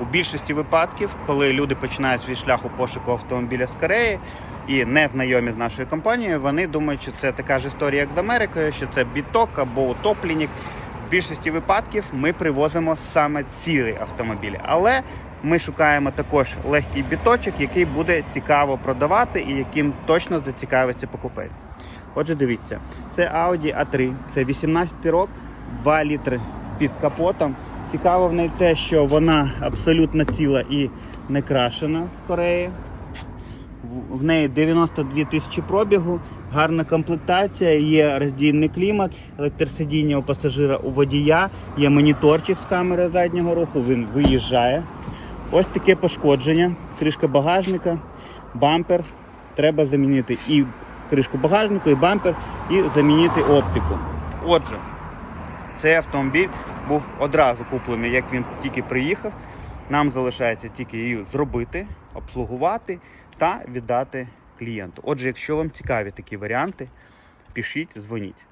У більшості випадків, коли люди починають свій шлях у пошуку автомобіля з Кореї і не знайомі з нашою компанією, вони думають, що це така ж історія, як з Америкою, що це біток або утопленік. В більшості випадків ми привозимо саме цілі автомобілі. Але ми шукаємо також легкий біточок, який буде цікаво продавати і яким точно зацікавиться покупець. Отже, дивіться, це Audi A3, це 18 рок, 2 літри під капотом. Цікаво в неї те, що вона абсолютно ціла і не крашена в Кореї. В- неї 92 тисячі пробігу, гарна комплектація, є роздільний клімат, електросидіння у пасажира у водія, є моніторчик з камери заднього руху, він виїжджає. Ось таке пошкодження, кришка багажника, бампер. Треба замінити і кришку багажнику, і бампер, і замінити оптику. Отже, цей автомобіль був одразу куплений, як він тільки приїхав. Нам залишається тільки її зробити, обслугувати та віддати клієнту. Отже, якщо вам цікаві такі варіанти, пишіть, дзвоніть.